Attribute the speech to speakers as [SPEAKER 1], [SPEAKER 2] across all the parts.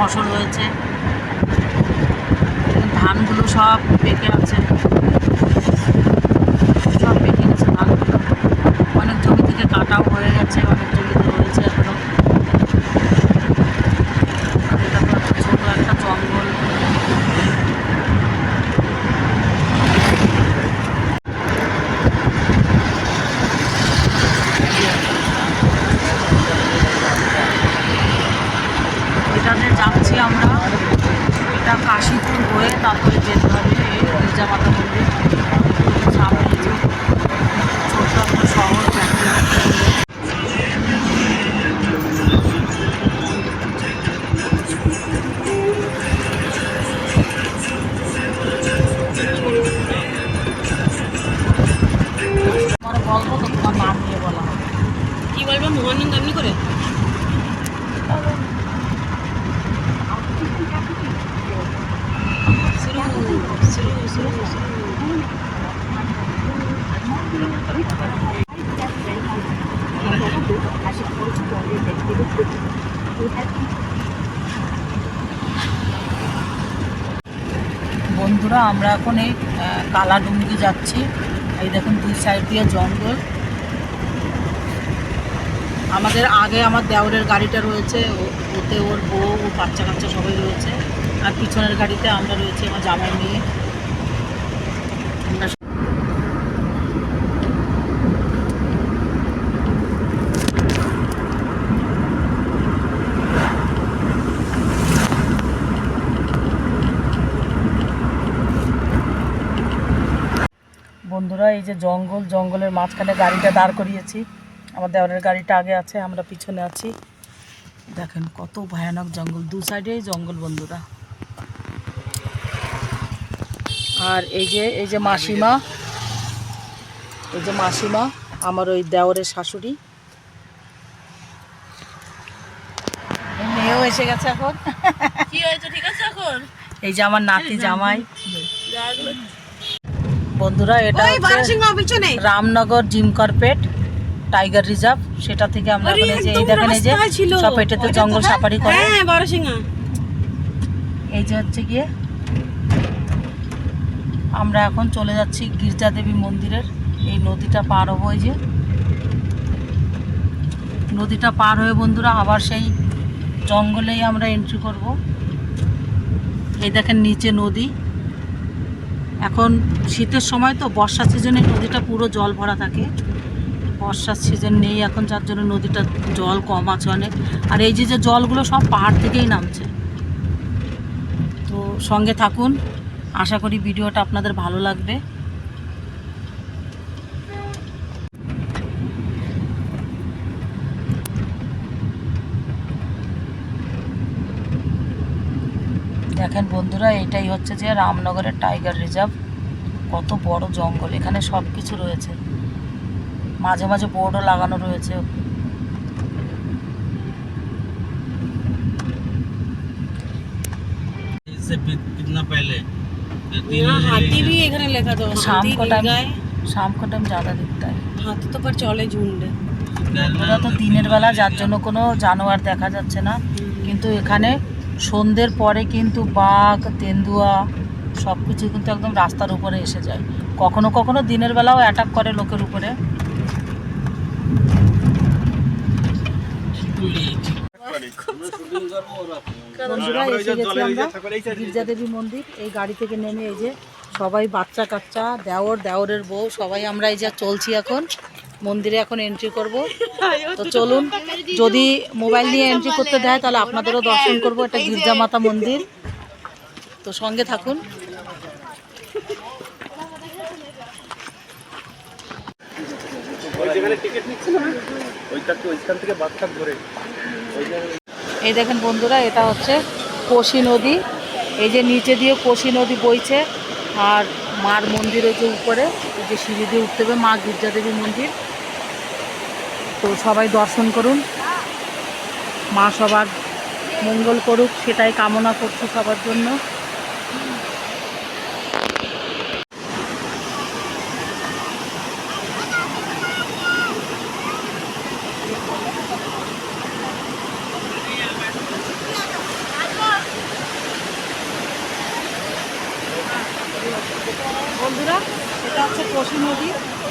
[SPEAKER 1] ফসল রয়েছে। ধানগুলো সব পেকে আছে। বন্ধুরা, আমরা এখন এই কালাডুঙ্গি যাচ্ছি। এই দেখুন, দুই সাইড দিয়ে জঙ্গল। আমাদের আগে আমার দেওরের গাড়িটা রয়েছে ওতে ওর বউ, ও বাচ্চা কাচ্চা সবাই রয়েছে। আর পিছনের গাড়িতে আমরা রয়েছি আমার জামাই মেয়ে। বন্ধুরা এই যে জঙ্গল জঙ্গলের মাঝখানে গাড়িটা দাঁড় করিয়েছি। আমার দেওয়ারের গাড়িটা আগে আছে আমরা পিছনে আছি। দেখেন কত ভয়ানক জঙ্গল দু সাইডেই জঙ্গল বন্ধুরা। আর এই যে এই যে মাসিমা এই যে মাসিমা আমার ওই দেওরের শাশুড়ি। মেয়েও এসে গেছে এখন।
[SPEAKER 2] কি হয়েছে? ঠিক আছে এখন?
[SPEAKER 1] এই যে আমার নাতি জামাই। বন্ধুরা এটা হচ্ছে Ramnagar Jim Corbett tiger reserve সেটা থেকে আমরা এই যে এই দেখেন এই যে সব এটাতে জঙ্গল সাফারি করে।
[SPEAKER 2] হ্যাঁ
[SPEAKER 1] এই যে হচ্ছে গিয়ে আমরা এখন চলে যাচ্ছি গির্জা দেবী মন্দিরের এই নদীটা পার হব এই যে। নদীটা পার হয়ে বন্ধুরা আবার সেই জঙ্গলেই আমরা এন্ট্রি করব। এই দেখেন নিচে নদী। এখন শীতের সময় তো বর্ষা সিজনে নদীটা পুরো জল ভরা থাকে। বর্ষার সিজন নেই এখন, যার জন্য নদীটা জল কম আছে অনেক। আর এই যে যে জলগুলো সব পাহাড় থেকেই নামছে। তো সঙ্গে থাকুন। আশা করি ভিডিওটা আপনাদের ভালো লাগবে। দেখেন বন্ধুরা এটাই হচ্ছে যে রামনগরের টাইগার রিজার্ভ। কত বড় জঙ্গল এখানে সব কিছু রয়েছে। মাঝে মাঝে বোর্ডও লাগানো রয়েছে।
[SPEAKER 2] তো তো
[SPEAKER 1] দিনের বেলা যার জন্য কোনো জানোয়ার দেখা যাচ্ছে না। কিন্তু এখানে সন্ধ্যের পরে কিন্তু বাঘ, তেন্দুয়া সব কিছু কিন্তু একদম রাস্তার উপরে এসে যায়। কখনো কখনো দিনের বেলাও অ্যাটাক করে লোকের উপরে। এসে গেছি আমরা। গির্জা দেবী মন্দির, এই গাড়ি থেকে নেমে এই যে সবাই বাচ্চা কাচ্চা দেওর, দেওরের বউ, সবাই আমরা এই যে চলছি এখন। মন্দিরে এখন এন্ট্রি করব। তো চলুন যদি মোবাইল নিয়ে এন্ট্রি করতে দেয় তাহলে আপনাদেরও দর্শন করব এটা গির্জা মাতা মন্দির। তো সঙ্গে থাকুন। এই দেখেন বন্ধুরা এটা হচ্ছে কোশি নদী। এই যে নিচে দিয়ে কোশি নদী বইছে আর মার মন্দিরের যে উপরে। এই যে সিঁড়ি দিয়ে উঠতে হবে মা গির্জা দেবী মন্দির। তো সবাই দর্শন করুন। মা সবার মঙ্গল করুক সেটাই কামনা করছি সবার জন্য নদী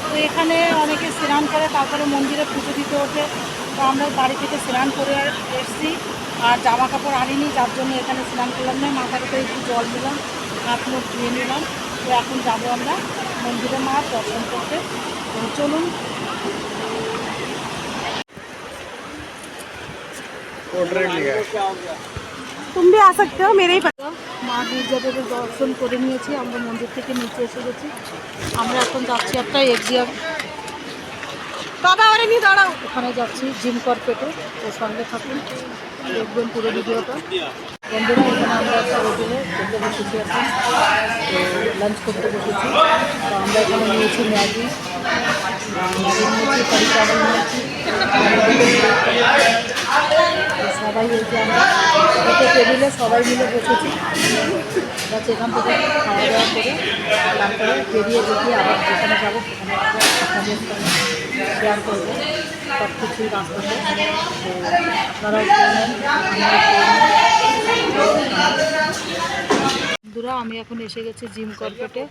[SPEAKER 1] তো এখানে অনেকে স্নান করে, তারপরে মন্দিরে পুজো দিতে ওঠে। তো আমরা বাড়ি থেকে স্নান করে এসেছি। আর জামা কাপড় আনিনি, যার জন্য এখানে স্নান করলাম না। মাথার উপরে একটু জল দিলাম হাত মুখ ধুয়ে নিলাম। তো এখন যাব আমরা মন্দিরে মা দর্শন করতে। তো চলুন।
[SPEAKER 2] तुम भी आ सकते हो मेरे ही पता
[SPEAKER 1] মা গির্জাদেবের দর্শন করে নিয়েছি আমরা মন্দির থেকে নিচে এসে গেছি আমরা এখন যাচ্ছি একটা এক্সিয়াম
[SPEAKER 2] बाबा और नहीं दौड़ाओ
[SPEAKER 1] ওখানে যাচ্ছি জিম করপেটে তো সঙ্গে থাকুন দেখবেন পুরো ভিডিওটা বন্ধুরা এখানে আমরা একটা হোটেলে খেতে বসেছি এখন তো লাঞ্চ করতে বসেছি তো আমরা এখানে নিয়েছি ম্যাগি ম্যাগি নিয়েছি কারি চাওয়াল নিয়েছি তো সবাই যে আমরা একটা টেবিলে সবাই মিলে বসেছি। বাস এখান থেকে খাওয়া দাওয়া করে তারপরে বেরিয়ে বেরিয়ে আবার যেখানে যাব সেখানে শেয়ার করব। সব কিছুই রাস্তাতে তো আপনারাও বন্ধুরা, আমি এখন এসে গেছি জিম কর্পেটে।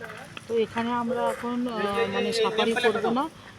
[SPEAKER 1] তো এখানে আমরা এখন মানে সাফারি করব না।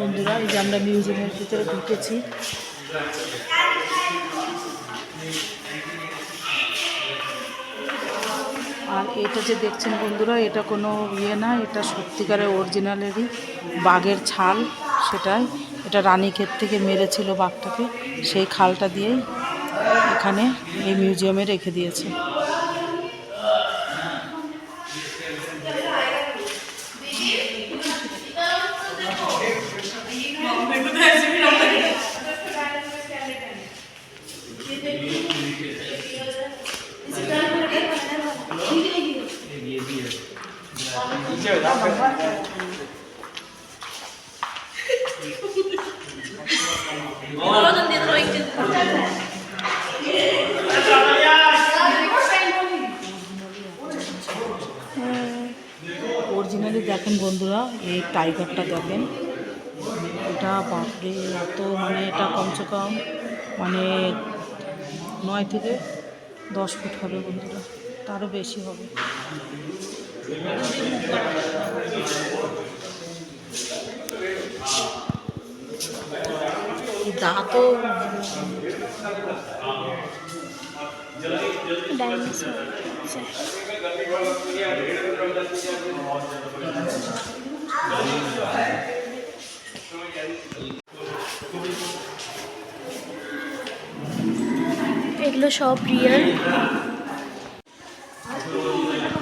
[SPEAKER 1] বন্ধুরা, এই যে আমরা মিউজিয়ামের ভিতরে ঢুকেছি। আর এটা যে দেখছেন বন্ধুরা, এটা কোনো ইয়ে না, এটা সত্যিকারের অরিজিনালেরই বাঘের ছাল সেটাই। এটা রানীক্ষেত থেকে মেরেছিল বাঘটাকে, সেই খালটা দিয়েই এখানে এই মিউজিয়ামে রেখে দিয়েছে। অরিজিনালি দেখেন বন্ধুরা, এই টাইগারটা দেখেন। এটা বাপরে, এত মানে এটা কমসে কম মানে নয় থেকে দশ ফুট হবে বন্ধুরা। তারও বেশি হবে। দাঁতও
[SPEAKER 2] এগুলো সব রিয়েল।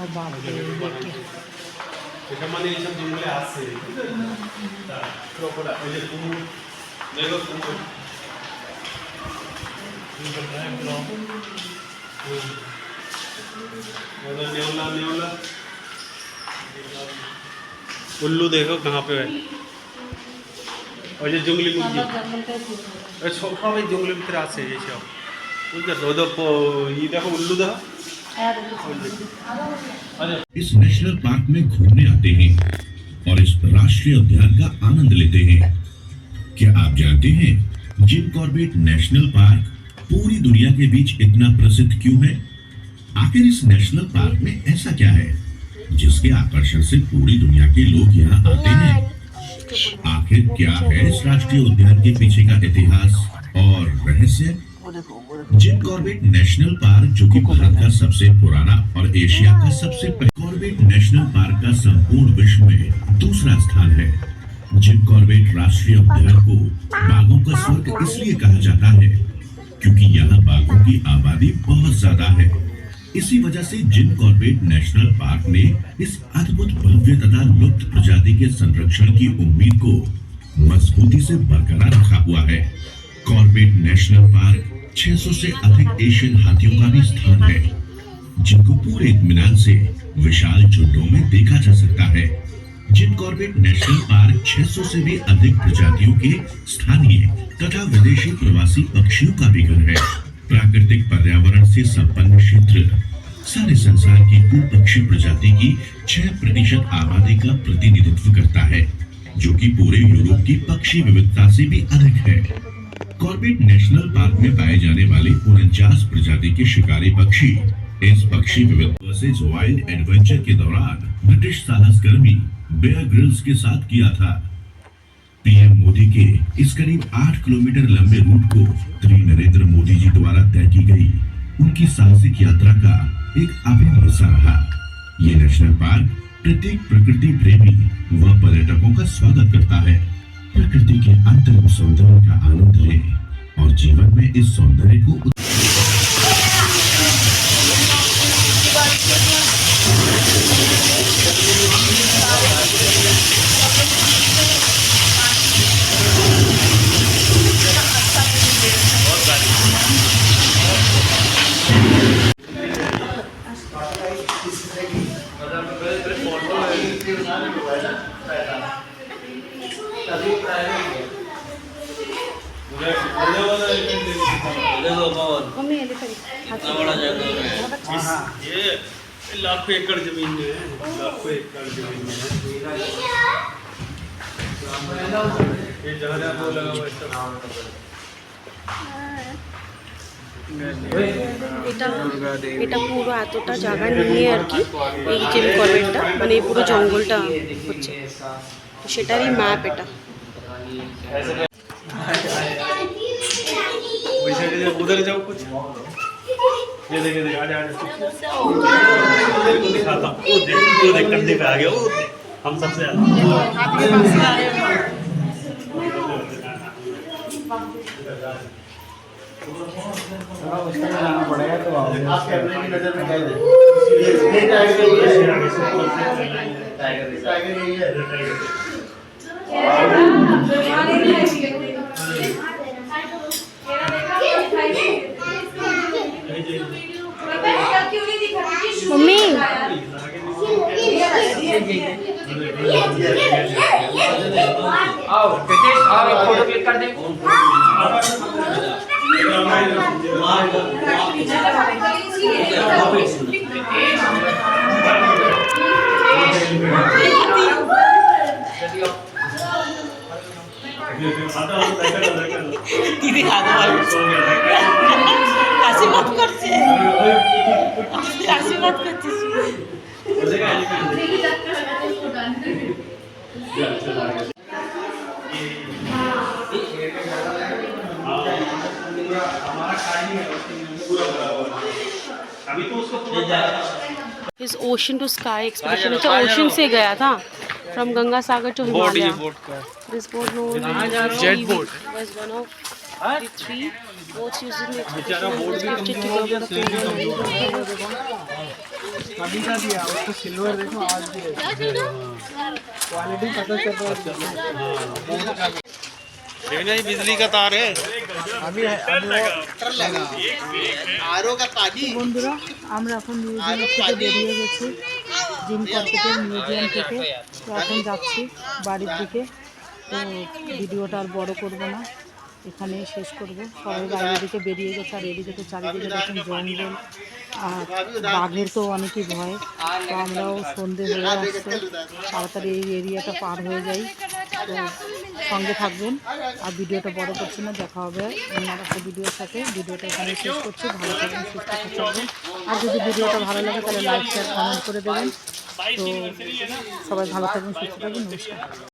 [SPEAKER 1] ও বাপরে, দেখি।
[SPEAKER 3] এটা মানে এইসব জঙ্গলে আছে ক্রোকোডাইল ওই যে কুমির দেখো কুমির नेवला नेवला उल्लू देखो कहाँ पे है और ये जंगली मुर्गी
[SPEAKER 1] আমরা জঙ্গলটায় ঘুরবো।
[SPEAKER 3] এই সব সব এই জঙ্গলের ভিতরে আছে এইসব বুঝতে পারছো ওই দেখো ই
[SPEAKER 4] इस नेशनल पार्क में घूमने आते हैं और इस राष्ट्रीय उद्यान का आनंद लेते हैं। क्या आप जानते हैं, जिम कॉर्बेट नेशनल पार्क पूरी दुनिया के बीच इतना प्रसिद्ध क्यों है? आखिर इस नेशनल पार्क में ऐसा क्या है, जिसके आकर्षण से पूरी दुनिया के लोग यहाँ आते हैं? आखिर क्या है इस राष्ट्रीय उद्यान के पीछे का इतिहास और रहस्य? जिम कॉर्बेट नेशनल पार्क जो कि भारत का सबसे पुराना और एशिया का सबसे कॉर्बेट नेशनल पार्क का संपूर्ण विश्व में दूसरा स्थान है। जिम कॉर्बेट राष्ट्रीय उद्यान को बाघों का स्वर्ग इसलिए कहा जाता है क्योंकि यहाँ बाघों की आबादी बहुत ज़्यादा है। इसी वजह से जिम कॉर्बेट नेशनल पार्क ने इस अद्भुत भव्य तथा लुप्त प्रजाति के संरक्षण की उम्मीद को मजबूती से बरकरार रखा हुआ है। कॉर्बेट नेशनल पार्क 600 से अधिक एशियन हाथियों का भी स्थान है, जिनको पूरे इत्मीनान से विशाल झुंडों में देखा जा सकता है। जिम कॉर्बेट नेशनल पार्क 600 से भी अधिक प्रजातियों के स्थानीय तथा विदेशी प्रवासी पक्षियों का भी घर है। प्राकृतिक पर्यावरण से संपन्न क्षेत्र, सारे संसार की कुल पक्षी प्रजाति की 6 प्रतिशत आबादी का प्रतिनिधित्व करता है, जो कि पूरे यूरोप की पक्षी विविधता से भी अधिक है। कॉर्बेट नेशनल पार्क में पाए जाने वाले उनचास प्रजाति के शिकारी पक्षी। इस पक्षी से वाइल्ड एडवेंचर के दौरान ब्रिटिश साहसकर्मी बेयर ग्रिल्स के साथ किया था। पीएम मोदी के इस करीब आठ किलोमीटर लंबे रूट को श्री नरेंद्र मोदी जी द्वारा तय की गई। उनकी साहसिक यात्रा का एक अभिन्न हिस्सा रहा। ये नेशनल पार्क प्रत्येक प्रकृति प्रेमी व पर्यटकों का स्वागत करता है। प्रकृति के अंतरिम सौंदर्य का आनंद लें और जीवन में इस सौंदर्य को
[SPEAKER 2] मम्मी ये देखो
[SPEAKER 3] ये लाखों एकड़ जमीन में है लाखों एकड़ जमीन में है ये जहाँ वो लगा हुआ है सब
[SPEAKER 2] এটা এটা পুরো এতটা জায়গা নিয়ে আর কি এই জিম করবেটটা মানে এই পুরো জঙ্গলটা হচ্ছে তো সেটারই ম্যাপ এটা
[SPEAKER 3] उधर जाओ कुछ। ये देख ये देख आ जा दिखाता वो देख वो देख कंधे पे आ गया वो हम सबसे
[SPEAKER 2] ज़्यादा।
[SPEAKER 5] पड़ेगा तो मम्मी। आओ आओ फ़ोटो क्लिक कर दे।
[SPEAKER 1] दीदी हाथ मारो। আশীর্বাদ করছে আশীর্বাদ করছিস
[SPEAKER 3] अभी तो उसको
[SPEAKER 2] इस ओशन टू स्काई एक्सपेडिशन अच्छा ओशन से गया था from Ganga Sagar to Himalaya this boat no jet boat was one of the three boats used in the expedition and was gifted to government of India.
[SPEAKER 3] देखना ये बिजली का तार है
[SPEAKER 1] বন্ধুরা আমরা এখন মিউজিয়াম থেকে বেরিয়ে গেছি জিম কর্পেটের মিউজিয়াম থেকে তো এখন যাচ্ছি বাড়ির দিকে তো ভিডিওটা আর বড় করব না এখানেই শেষ করব। সবাই বাইরের দিকে বেরিয়ে গেছে, আর এদিকে তো চারিদিকে দেখুন জঙ্গল, আর বাঘের তো অনেকই ভয়। তো আমরাও সন্ধে হয়ে আসছে। তাড়াতাড়ি এই এরিয়াটা পার হয়ে যাই। তো সঙ্গে থাকবেন। আর ভিডিওটা বড় করছি না, দেখা হবে অন্য একটা ভিডিওর সাথে। ভিডিওটা এখানে শেষ করছি। ভালো থাকবেন, সুস্থ থাকবেন। আর যদি ভিডিওটা ভালো লাগে, তাহলে লাইক শেয়ার কমেন্ট করে দেবেন। তো সবাই ভালো থাকবেন, সুস্থ থাকবেন। নমস্কার।